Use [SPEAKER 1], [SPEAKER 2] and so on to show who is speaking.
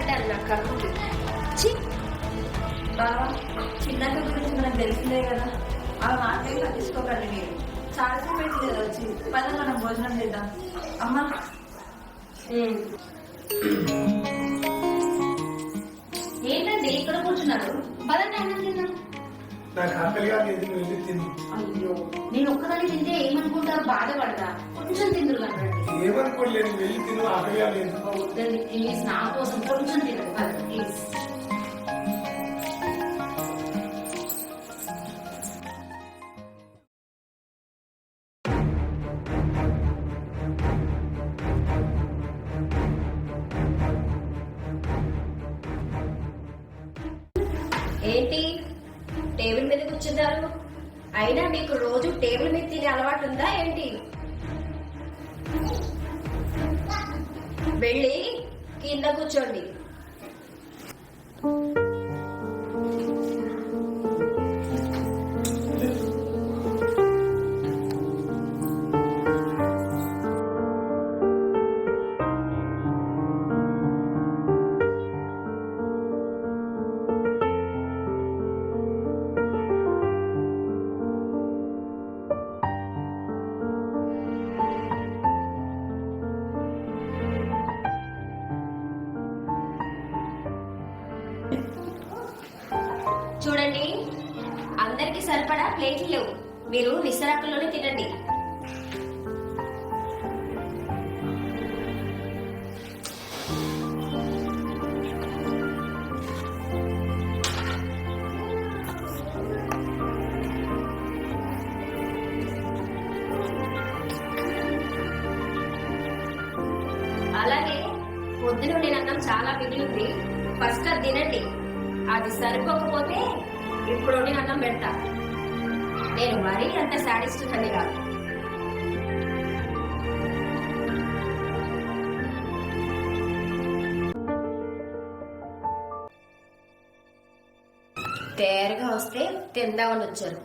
[SPEAKER 1] పెట్టాను నా కడుపుకి ఛీ!
[SPEAKER 2] బావా చిన్నక్క గురించి మనకు తెలిసిందే కదా ఆ మాటలు పట్టించుకోకండి మీరు చాలాసేపు అయితే కదా వచ్చి పద మనం భోజనం చేద్దాం అమ్మా
[SPEAKER 1] ఏంటండి ఇక్కడ కూర్చున్నారు పదండి అన్నం తిన్నాం
[SPEAKER 3] నాకు ఆకలిగా లేదు నువ్వు వెళ్ళి తిని
[SPEAKER 1] అయ్యో నేను ఒక్కదాన్ని తింటే ఏమనుకుంటారు బాధపడతా కొంచెం తిందురు కదండి
[SPEAKER 3] ఏమనుకోలేదు వెళ్ళి తిను లేదు
[SPEAKER 1] ప్లీజ్ నా కోసం కొంచెం తినండి ప్లీజ్ ఏంటి? టేబుల్ మీద కూర్చున్నారు అయినా మీకు రోజు టేబుల్ మీద తినే అలవాటు ఉందా ఏంటి? వెళ్ళి కింద కూర్చోండి. సరిపడా ప్లేట్లు లేవు. మీరు విసరాకుల్లోనే తినండి. అలాగే పొద్దున నేను అన్నం చాలా మిగిలింది. ఫస్ట్ అది తినండి. అది సరిపోకపోతే ఇప్పుడు నేను అన్నం పెడతా. నేను మరీ అంత సాడిస్ట్ అని కాదు. తేరగా వస్తే తిందామని వచ్చారు.